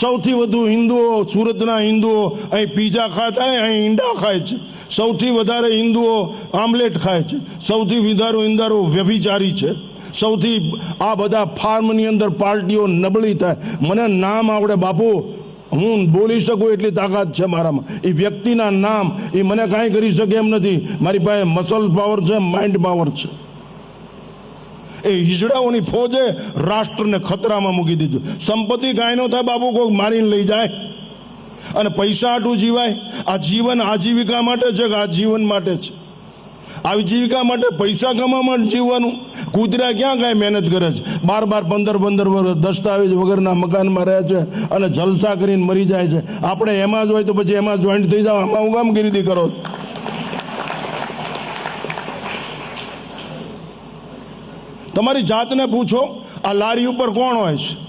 સૌથી વધુ હિન્દુઓ સુરતના હિન્દુઓ અહીં પીઝા ખાતા અહીં ઈંડા ખાય છે. સૌથી વધારે હિન્દુઓ આમલેટ ખાય છે. સૌથી વધારે હિન્દારો વ્યભિચારી છે. સૌથી આ બધા ફાર્મની અંદર પાર્ટીઓ નબળી થાય. મને નામ આવડે, બાપુ, હું બોલી શકું એટલી તાકાત છે મારામાં. એ વ્યક્તિના નામ એ મને કાંઈ કરી શકે એમ નથી. મારી પાસે મસલ પાવર છે માઇન્ડ પાવર છે. એ હિજડાઓની ફોજે રાષ્ટ્રને ખતરામાં મૂકી દીધું. સંપત્તિ કાંઈ ન થાય, બાબુ કોઈક મારીને લઈ જાય. અને પૈસા આટું જીવાય. આ જીવન આજીવિકા માટે છે કે આ જીવન માટે છે? આજીવિકા માટે પૈસા કમાવા માટે જીવવાનું? કૂતરા ક્યાં કાંઈ મહેનત કરે છે? બાર બાર પંદર પંદર વર્ષ દસ્તાવેજ વગરના મકાનમાં રહે છે અને જલસા કરીને મરી જાય છે. આપણે એમાં જ હોય તો પછી એમાં જોઈન્ટ થઈ જાવ આમાં હું કામ કરો છો? તમારી જાતને પૂછો, આ લારી ઉપર કોણ હોય છે?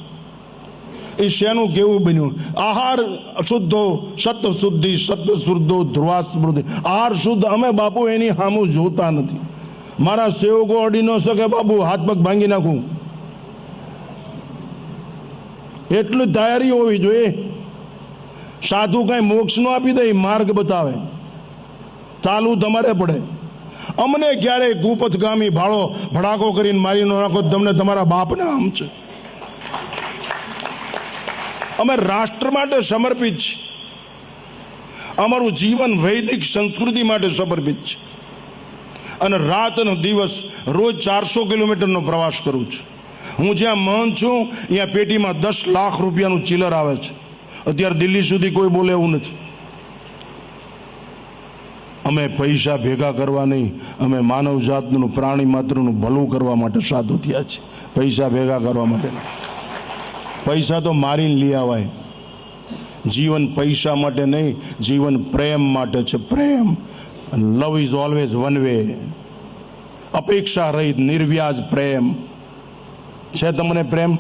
એ શેનું કેવું બન્યું? આહાર શુદ્ધો, સત્વ શુદ્ધિ, સત્વ શુદ્ધો, ધ્રુવા સ્મૃતિ આહાર શુદ્ધ અમે બાપુ એની સામું જોતા નથી. મારા સેવકો અડી ન શકે બાપુ, હાથ પગ ભાંગી નાખું. એટલી તૈયારી હોવી જોઈએ. સાધુ કાંઈ મોક્ષ નો આપી દે માર્ગ બતાવે. ચાલુ તમારે પડે. અમને ક્યારેય ગુપથગામી ભાળો ભડાકો કરીને મારી ન નાખો તમને તમારા બાપના આમ છે. અમે રાષ્ટ્ર માટે સમર્પિત છીએ. અમારું જીવન વૈદિક સંસ્કૃતિ માટે સમર્પિત છે. અને રાત અને દિવસ રોજ ચારસો કિલોમીટરનો પ્રવાસ કરું છું. હું જ્યાં મહન છું, ત્યાં પેટીમાં દસ લાખ રૂપિયાનું ચિલર આવે છે. અત્યારે દિલ્હી સુધી કોઈ બોલે એવું નથી. અમે પૈસા ભેગા કરવા નહીં, અમે માનવ જાતનું, પ્રાણી માત્રનું ભલું કરવા માટે સાધુ થયા છે. પૈસા ભેગા કરવા માટે પૈસા તો મારીને લઈ આવાય. જીવન પૈસા માટે નહીં, જીવન પ્રેમ માટે છે. પ્રેમ. Love is always one way અપેક્ષા રહિત, નિર્વ્યાજ પ્રેમ. છે તમને પ્રેમ?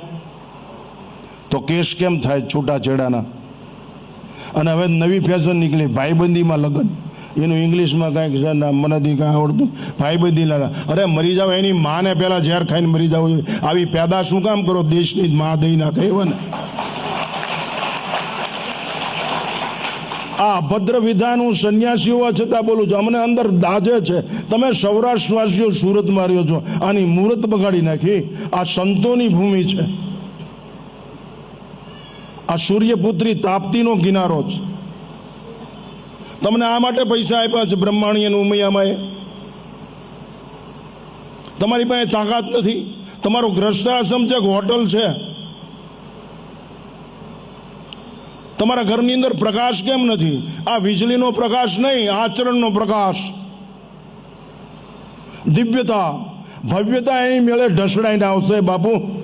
તો કેસ કેમ થાય છૂટાછેડાના? અને હવે નવી ફેશન નીકળી, ભાઈબંધીમાં લગ્ન. એનું ઇંગ્લિશમાં કાંઈક છે, ને, મને ભાઈ કાંઈ આવડતું. ભાઈબંધીના અરે મરી જાવ એની માને પહેલાં ઝેર ખાઈને મરી જવું જોઈએ આવી પેદા શું કામ કરો? દેશની જ મા દઈ નાખે, એવા ને. આ અભદ્ર વિધાન હું સંન્યાસી હોવા છતાં બોલું છું. અમને અંદર દાજે છે. તમે સૌરાષ્ટ્રવાસીઓ સુરત માર્યો છો. આની મુહૂર્ત બગાડી નાખી. આ સંતોની ભૂમિ છે. આ સૂર્યપુત્રી તાપ્તીનો કિનારો છે. તમને આ માટે પૈસા આપ્યા છે બ્રહ્માણી અને ઉમૈયામાએ. તમારી પાસે તાકાત નથી. તમારો ગ્રસ્તાશ્રમ છે હોટલ છે. તમારા ઘરની અંદર પ્રકાશ કેમ નથી? આ વીજળીનો પ્રકાશ નહીં, આચરણનો પ્રકાશ. દિવ્યતા. ભવ્યતા એની મેળે ઢસડાઈને આવશે, બાપુ.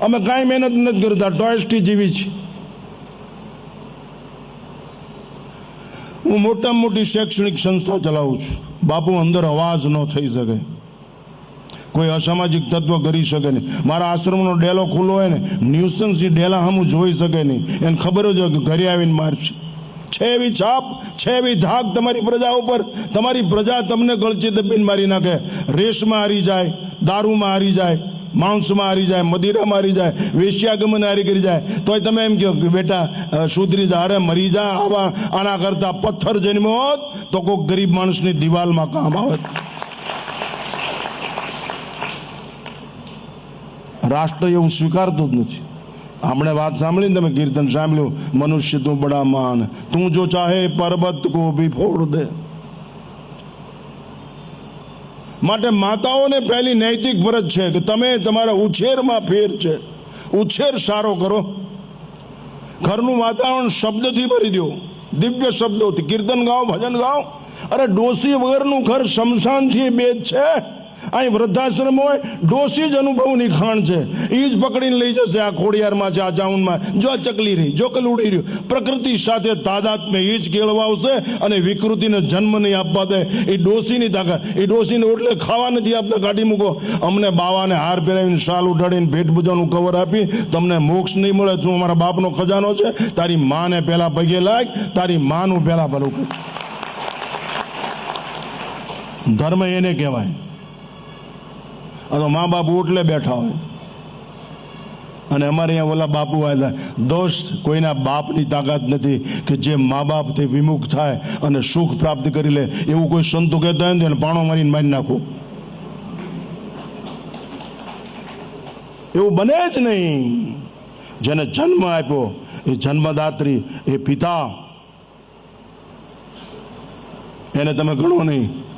અમે કાંઈ મહેનત નથી કરતા, ટોયસ્ટી જીવી છે હું મોટામાં મોટી શૈક્ષણિક સંસ્થા ચલાવું છું. બાપુ અંદર અવાજ ન થઈ શકે. કોઈ અસામાજિક તત્વ કરી શકે નહીં. મારા આશ્રમનો ડેલો ખુલ્લો હોય ને, ન્યુસન્સ એ ડેલા હમું જોઈ શકે નહીં. એને ખબર જ હોય કે ઘરે આવીને મારશે છે. એવી છાપ, છે એવી ધાક તમારી પ્રજા ઉપર. તમારી પ્રજા તમને ગળચી દબીને મારી નાખે. રેસમાં હારી જાય, દારૂમાં હારી જાય. માંસમાં હારી જાય, મદિરામાં હારી જાય, વેશ્યાગમન હારી કરી જાય. તોય તમે એમ કહો કે બેટા સુધરી જા, અરે મરી જા, આવા આના કરતાં પથ્થર જન્મ્યો હોત તો કોઈક ગરીબ માણસની દિવાલમાં કામ આવે. રાષ્ટ્ર એવું સ્વીકારતું જ નથી. હમણે વાત સાંભળીને તમે કીર્તન સાંભળ્યું, મનુષ્ય તું બડા માન, તું જો ચાહે પર્વત કો ભી ફોડ દે. માટે માતાઓને પહેલી નૈતિક ફરજ છે કે તમે તમારા ઉછેરમાં ફેર છે. ઉછેર સારો કરો. ઘરનું વાતાવરણ શબ્દથી ભરી દો. દિવ્ય શબ્દોથી. કીર્તન ગાઓ, ભજન ગાઓ. અરે ડોસી વગરનું ઘર શમશાનથી બેદ છે. અહીં વૃદ્ધાશ્રમ હોય ડોસી જ અનુભવની ખાણ છે. એ જ પકડીને લઈ જશે આ ખોડિયારમાં છે, આ જાઉનમાં. જો આ ચકલી રહી, જો કલુડી રહ્યું. પ્રકૃતિ સાથે તાદાત્મ્ય એ જ કેળવાવશે અને વિકૃતિને જન્મ નહીં આપવા દે. એ ડોસીની તાકાત. એ ડોસીને ઓટલે ખાવા નથી આપતા, કાઢી મૂકો. અમને બાવાને હાર પહેરાવીને શાલ ઉઠાડીને ભેટ પૂજાનું કવર આપી તમને મોક્ષ નહીં મળે. શું અમારા બાપનો ખજાનો છે? તારી માને પહેલાં પગે લાગ, તારી માનું પહેલાં ભલું ધર્મ એને કહેવાય. આ તો મા બાપ ઓટલે બેઠા હોય. અને અમારે અહીંયા ઓલા બાપુ હતા. દોસ્ત કોઈના બાપની તાકાત નથી કે જે મા બાપથી વિમુખ થાય અને સુખ પ્રાપ્ત કરી લે. એવું કોઈ સંતો કહેતા હોય અને પાણો મારીને મારી નાખો. એવું બને જ નહીં. જેને જન્મ આપ્યો, એ જન્મદાત્રી, એ પિતા. એને તમે ગણો નહીં.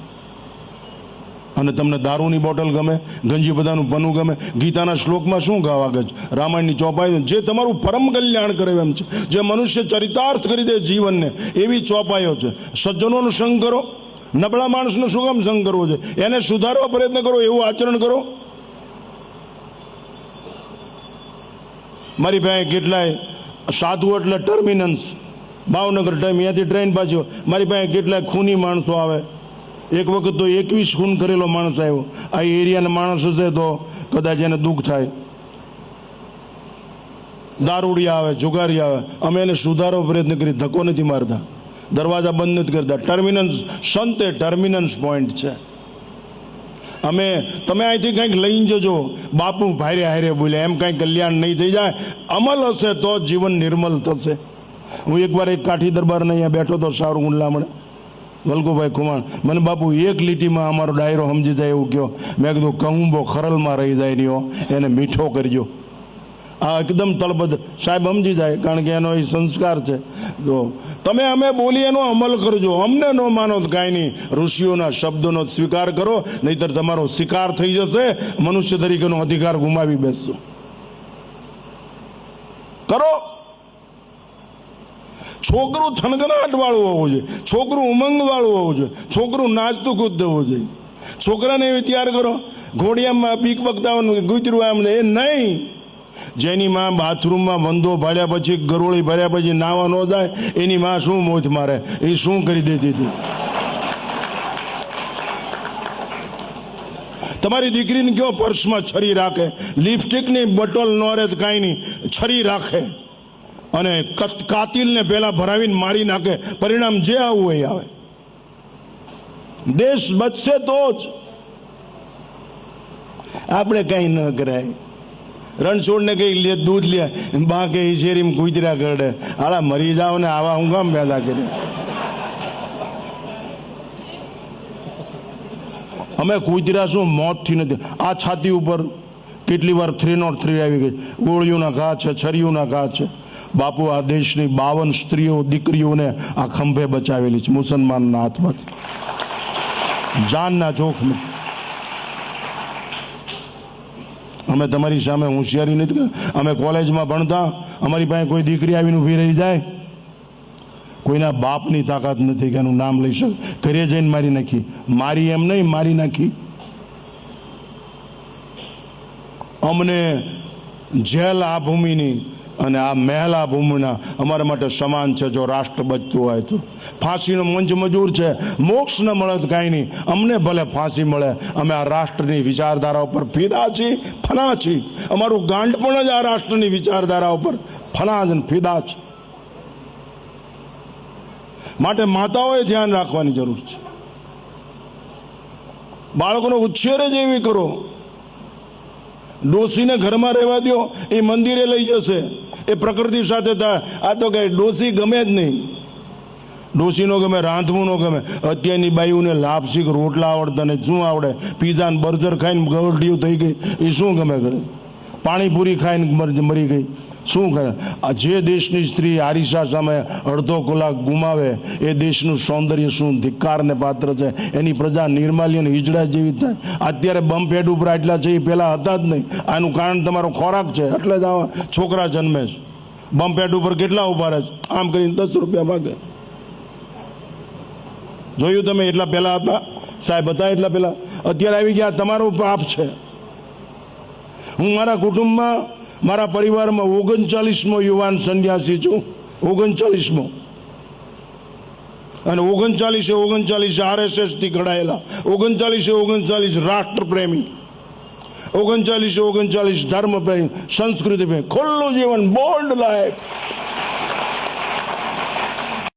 અને તમને દારૂની બોટલ ગમે, ગંજી બધાનું પનું ગમે, ગીતાના શ્લોકમાં શું ગાવા ગજ રામાયણની ચોપાઈ જે તમારું પરમ કલ્યાણ કરે એમ છે. જે મનુષ્ય ચરિતાર્થ કરી દે જીવનને, એવી ચોપાઈઓ છે. સજ્જનોનો સંગ કરો, નબળા માણસનો શું કામ સંગ કરવો છે? એને સુધારવા પ્રયત્ન કરો, એવું આચરણ કરો. મારી પાસે કેટલાય સાધુ એટલે ટર્મિનન્સ ભાવનગર ટાઈમ અહીંયાથી ટ્રેન પાછો મારી પાસે કેટલાય ખૂની માણસો આવે. એક વખત તો એકવીસ ખૂન કરેલો માણસ આવ્યો. આ એરિયાના માણસ હશે તો કદાચ એને દુઃખ થાય. દારૂડિયા આવે, જુગારી આવે. અમે એને સુધારવા પ્રયત્ન કરી, ધક્કો નથી મારતા. દરવાજા બંધ નથી કરતા. ટર્મિનન્સ, સંતે ટર્મિનન્સ પોઈન્ટ છે. અમે, તમે અહીંથી કંઈક લઈને જજો. બાપુ ભારે હારે બોલ્યા, એમ કાંઈ કલ્યાણ નહીં થઈ જાય. અમલ હશે તો જીવન નિર્મલ થશે. હું એકવાર એક કાઠી દરબારને અહીંયા બેઠો તો સારું ગુંડલામણે વલ્ગુભાઈ કુમાર, મને બાપુ એક લીટીમાં અમારો ડાયરો સમજી જાય એવું કહો મેં કીધું કંગુંબો ખરલમાં રહી જાય રહ્યો એને મીઠો કરજો. આ એકદમ તળપદ સાહેબ સમજી જાય, કારણ કે એનો એ સંસ્કાર છે. તો તમે અમે બોલી એનો અમલ કરજો. અમને ન માનો કાંઈ નહીં. ઋષિઓના શબ્દોનો સ્વીકાર કરો, નહીતર તમારો શિકાર થઈ જશે. મનુષ્ય તરીકેનો અધિકાર ગુમાવી બેસશો. કરો. છોકરું થનગનાટ વાળું હોવું જોઈએ. છોકરું ઉમંગ વાળું હોવું જોઈએ. છોકરું નાચતું કૂદતું હોવું જોઈએ. છોકરાને એવી તૈયાર કરો. ઘોડિયામાં બીક બગતાવાનું ગુજરું આમ એ નહીં. જેની માં બાથરૂમમાં વંદો ભાડ્યા પછી, ગરોળી ભર્યા પછી નાવા ન જાય, એની માં શું મોજ મારે? એ શું કરી દેતી હતી? તમારી દીકરીને કયો પર્સમાં છરી રાખે? લિપસ્ટિકની બોટલ ન રહે કાંઈ નહીં. છરી રાખે. અને કત- કાતિલને પેલા ભરાવીને મારી નાખે. પરિણામ જે આવું એ આવે. દેશ બચશે તો જ. આપણે કંઈ ન કરાય. રણછોડને કઈ દૂધ લે, બા કે શેરીમ કૂતરા કરડે. આલા મરી જાઓ ને આવા હું કામ પેદા કરી? અમે કૂતરા શું? મોતથી નથી. આ છાતી ઉપર કેટલી વાર થ્રી નોટ થ્રી આવી ગઈ. ગોળીઓના ઘા છે, છરીઓના ઘા છે. બાપુ આ દેશની બાવન સ્ત્રીઓ, દીકરીઓને આ ખંભે બચાવેલી છે. મુસલમાનના હાથમાંથી જાનના જોખમે. અમે તમારી સામે હોશિયારી નથી અમે કોલેજમાં ભણતા, અમારી પાસે કોઈ દીકરી આવીને ઊભી રહી જાય. કોઈના બાપની તાકાત નથી કે એનું નામ લઈ શકે. ઘરે જઈને મારી નાખી. મારી એમ નહીં, મારી નાખી. અમને જેલ આ ભૂમિની અને આ મહેલા ભૂમિના અમારા માટે સમાન છે જો રાષ્ટ્ર બચતું હોય તો. ફાંસીનો મંચ મજૂર છે. મોક્ષ ન મળે તો કાંઈ નહીં. અમને ભલે ફાંસી મળે. અમે આ રાષ્ટ્રની વિચારધારા ઉપર ફિદા છીએ, ફના છીએ. અમારું ગાંડ પણ જ આ રાષ્ટ્રની વિચારધારા ઉપર ફના જ ફિદા છે. માટે માતાઓએ ધ્યાન રાખવાની જરૂર છે. બાળકોનો ઉછેર જ એવી કરો. ડોસીને ઘરમાં રહેવા દો એ મંદિરે લઈ જશે. એ પ્રકૃતિ સાથે આ તો કંઈ ડોસી ગમે જ નહીં. ડોસીનો ગમે રાંધવું ન ગમે. અત્યારની બાઈઓને લાપસીક રોટલા આવડતા ને શું આવડે? પીઝા ને બર્જર ખાઈને ગરડિયું થઈ ગઈ. એ શું ગમે કરે? પાણીપુરી ખાઈને મરી ગઈ. શું કરે? જે દેશની સ્ત્રી આરિશા સામે અડધો કલાક ગુમાવે, એ દેશનું સૌંદર્ય શું ધિક્કારને પાત્ર છે? એની પ્રજા નિર્માલ્ય અને હિજડા જેવી થાય. અત્યારે બમ્પ હેડ ઉપર આટલા છે એ પહેલાં હતા જ નહીં. આનું કારણ તમારો ખોરાક છે. એટલે જ આવા છોકરા જન્મે છે. બમ્પ હેડ ઉપર કેટલા ઊભા રહે છે? આમ કરીને દસ રૂપિયા માગે. જોયું તમે એટલા પહેલાં હતા? સાહેબ હતા એટલા પહેલાં? અત્યારે આવી ગયા, તમારો પાપ છે. હું મારા કુટુંબમાં મારા પરિવારમાં ઓગણચાલીસમો યુવાન સંન્યાસી છું. ઓગણચાલીસમો. અને ઓગણચાલીસે ઓગણચાલીસ આરએસએસથી ઘડાયેલા. ઓગણચાલીસે ઓગણચાલીસ રાષ્ટ્રપ્રેમી. ઓગણચાલીસે ઓગણચાલીસ ધર્મપ્રેમી. સંસ્કૃતિપ્રેમી. ખુલ્લું જીવન બોલ્ડ લાઈફ